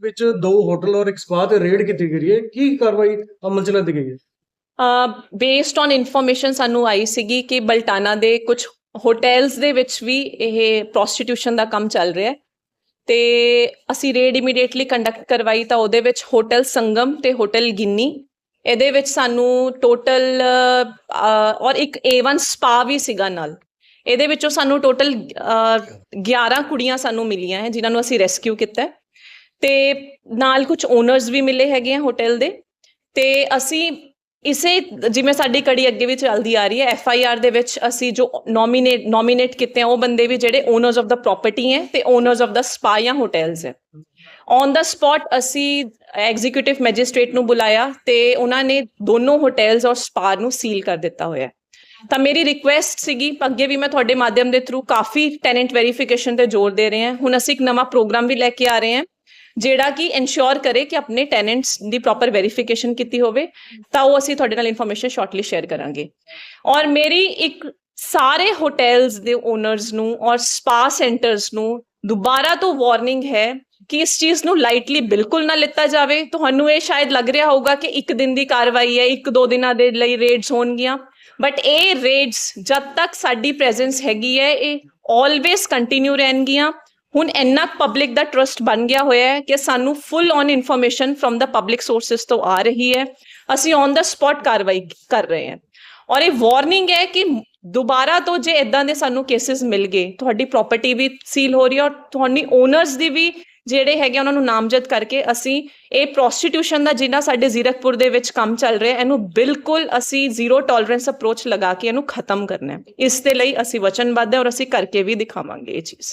ਵਿੱਚ ਦੋ ਹੋਟਲ ਔਰ ਇੱਕ ਸਪਾ ਤੇ ਰੇਡ ਕੀਤੀ ਗਈ ਹੈ। ਕੀ ਕਾਰਵਾਈ ਅਮਲ ਚ ਲਿਆਂਦੀ ਗਈ ਹੈ? ਬੇਸਡ ਔਨ ਇਨਫੋਰਮੇਸ਼ਨ ਸਾਨੂੰ ਆਈ ਸੀਗੀ ਕਿ ਬਲਟਾਨਾ ਦੇ ਕੁਝ ਹੋਟਲਸ ਦੇ ਵਿੱਚ ਵੀ ਇਹ ਪ੍ਰੋਸਟੀਟਿਊਸ਼ਨ ਦਾ ਕੰਮ ਚੱਲ ਰਿਹਾ ਹੈ। ਤੇ ਅਸੀਂ ਰੇਡ ਇਮੀਡੀਏਟਲੀ ਕੰਡਕਟ ਕਰਵਾਈ ਤਾਂ ਉਹਦੇ ਵਿੱਚ ਹੋਟਲ ਸੰਗਮ ਤੇ ਹੋਟਲ ਗਿੰਨੀ। ਇਹਦੇ ਵਿੱਚ ਸਾਨੂੰ ਟੋਟਲ ਔਰ ਇੱਕ A1 ਸਪਾ ਵੀ ਸੀਗਾ ਨਾਲ। ਇਹਦੇ ਵਿੱਚੋਂ ਸਾਨੂੰ ਟੋਟਲ 11 ਕੁੜੀਆਂ ਸਾਨੂੰ ਮਿਲੀਆਂ ਹੈ, ਜਿਨ੍ਹਾਂ ਨੂੰ ਅਸੀਂ ਰੈਸਕਿਊ ਕੀਤਾ ਹੈ। ਤੇ ਨਾਲ ਕੁਝ ਓਨਰਸ ਵੀ ਮਿਲੇ ਹੈਗੇ ਆ ਹੋਟਲ ਦੇ। ਤੇ ਅਸੀਂ ਇਸੇ ਜਿਵੇਂ ਸਾਡੀ ਕੜੀ ਅੱਗੇ ਵੀ ਚੱਲਦੀ ਆ ਰਹੀ ਹੈ ਐਫ ਆਈ ਆਰ ਦੇ ਵਿੱਚ ਅਸੀਂ ਜੋ ਨੋਮੀਨੇਟ ਨੋਮੀਨੇਟ ਕੀਤੇ ਆ, ਉਹ ਬੰਦੇ ਵੀ ਜਿਹੜੇ ਓਨਰਸ ਆਫ ਦਾ ਪ੍ਰਾਪਰਟੀ ਹੈ ਤੇ ਓਨਰਸ ਆਫ ਦਾ ਸਪਾ ਜਾਂ ਹੋਟਲਸ ਹੈ। ਔਨ ਦਾ ਸਪੌਟ ਅਸੀਂ ਐਗਜ਼ੀਕਿਊਟਿਵ ਮੈਜਿਸਟ੍ਰੇਟ ਨੂੰ ਬੁਲਾਇਆ ਤੇ ਉਹਨਾਂ ਨੇ ਦੋਨੋਂ ਹੋਟਲਸ ਔਰ ਸਪਾ ਨੂੰ ਸੀਲ ਕਰ ਦਿੱਤਾ ਹੋਇਆ ਤਾਂ ਮੇਰੀ ਰਿਕੁਐਸਟ ਸੀਗੀ, ਅੱਗੇ ਵੀ ਮੈਂ ਤੁਹਾਡੇ ਮਾਧਿਅਮ ਦੇ ਥਰੂ ਕਾਫੀ ਟੈਨੈਂਟ ਵੈਰੀਫਿਕੇਸ਼ਨ ਤੇ ਜ਼ੋਰ ਦੇ ਰਹੇ ਹਾਂ। ਹੁਣ ਅਸੀਂ ਇੱਕ ਨਵਾਂ ਪ੍ਰੋਗਰਾਮ ਵੀ ਲੈ ਕੇ ਆ ਰਹੇ ਹਾਂ। ਜਿਹੜਾ ਕਿ ਇਨਸ਼ੋਰ ਕਰੇ ਕਿ ਆਪਣੇ ਟੈਨੈਂਟਸ ਦੀ ਪ੍ਰੋਪਰ ਵੈਰੀਫਿਕੇਸ਼ਨ ਕੀਤੀ ਹੋਵੇ, ਤਾਂ ਉਹ ਅਸੀਂ ਤੁਹਾਡੇ ਨਾਲ ਇਨਫੋਰਮੇਸ਼ਨ ਸ਼ਾਰਟਲੀ ਸ਼ੇਅਰ ਕਰਾਂਗੇ। ਔਰ ਮੇਰੀ ਇੱਕ ਸਾਰੇ ਹੋਟਲਸ ਦੇ ਓਨਰਸ ਨੂੰ ਔਰ ਸਪਾ ਸੈਂਟਰਸ ਨੂੰ ਦੁਬਾਰਾ ਤੋਂ ਵਾਰਨਿੰਗ ਹੈ ਕਿ ਇਸ ਚੀਜ਼ ਨੂੰ ਲਾਈਟਲੀ ਬਿਲਕੁਲ ਨਾ ਲਿੱਤਾ ਜਾਵੇ। ਤੁਹਾਨੂੰ ਇਹ ਸ਼ਾਇਦ ਲੱਗ ਰਿਹਾ ਹੋਊਗਾ ਕਿ ਇੱਕ ਦਿਨ ਦੀ ਕਾਰਵਾਈ ਹੈ, ਇੱਕ ਦੋ ਦਿਨਾਂ ਦੇ ਲਈ ਰੇਡਸ ਹੋਣਗੀਆਂ। ਬਟ ਇਹ ਰੇਡਸ ਜਦ ਤੱਕ ਸਾਡੀ ਪ੍ਰੈਜ਼ੈਂਸ ਹੈਗੀ ਹੈ, ਇਹ ਆਲਵੇਸ ਕੰਟੀਨਿਊ ਰਹਿਣਗੀਆਂ। ਹੁਣ ਇੰਨਾ ਪਬਲਿਕ ਦਾ ਟਰਸਟ ਬਣ ਗਿਆ ਹੋਇਆ ਹੈ ਕਿ ਸਾਨੂੰ ਫੁੱਲ ਔਨ ਇਨਫੋਰਮੇਸ਼ਨ ਫਰਮ ਦਾ ਪਬਲਿਕ ਸੋਰਸਸ ਤੋਂ ਆ ਰਹੀ ਹੈ। ਅਸੀਂ ਔਨ ਦਾ ਸਪੌਟ ਕਾਰਵਾਈ ਕਰ ਰਹੇ ਹਾਂ। ਔਰ ਇਹ ਵਾਰਨਿੰਗ ਹੈ ਕਿ ਦੁਬਾਰਾ ਤੋਂ ਜੇ ਇਦਾਂ ਦੇ ਸਾਨੂੰ ਕੇਸਿਸ ਮਿਲ ਗਏ, ਤੁਹਾਡੀ ਪ੍ਰਾਪਰਟੀ ਵੀ ਸੀਲ ਹੋ ਰਹੀ ਹੈ ਔਰ ਤੁਹਾਡੀ ਓਨਰਸ ਦੀ ਵੀ ਜਿਹੜੇ ਹੈਗੇ ਉਹਨਾਂ ਨੂੰ ਨਾਮਜ਼ਦ ਕਰਕੇ ਅਸੀਂ ਇਹ ਪ੍ਰੋਸਟੀਟਿਊਸ਼ਨ ਦਾ ਜਿੰਨਾ ਸਾਡੇ ਜ਼ੀਰਕਪੁਰ ਦੇ ਵਿੱਚ ਕੰਮ ਚੱਲ ਰਿਹਾ, ਇਹਨੂੰ ਬਿਲਕੁਲ ਅਸੀਂ ਜ਼ੀਰੋ ਟੋਲਰੈਂਸ ਅਪਰੋਚ ਲਗਾ ਕੇ ਇਹਨੂੰ ਖਤਮ ਕਰਨਾ ਹੈ। ਇਸ ਦੇ ਲਈ ਅਸੀਂ ਵਚਨਬੱਧ ਹਾਂ ਔਰ ਅਸੀਂ ਕਰਕੇ ਵੀ ਦਿਖਾਵਾਂਗੇ ਇਹ ਚੀਜ਼।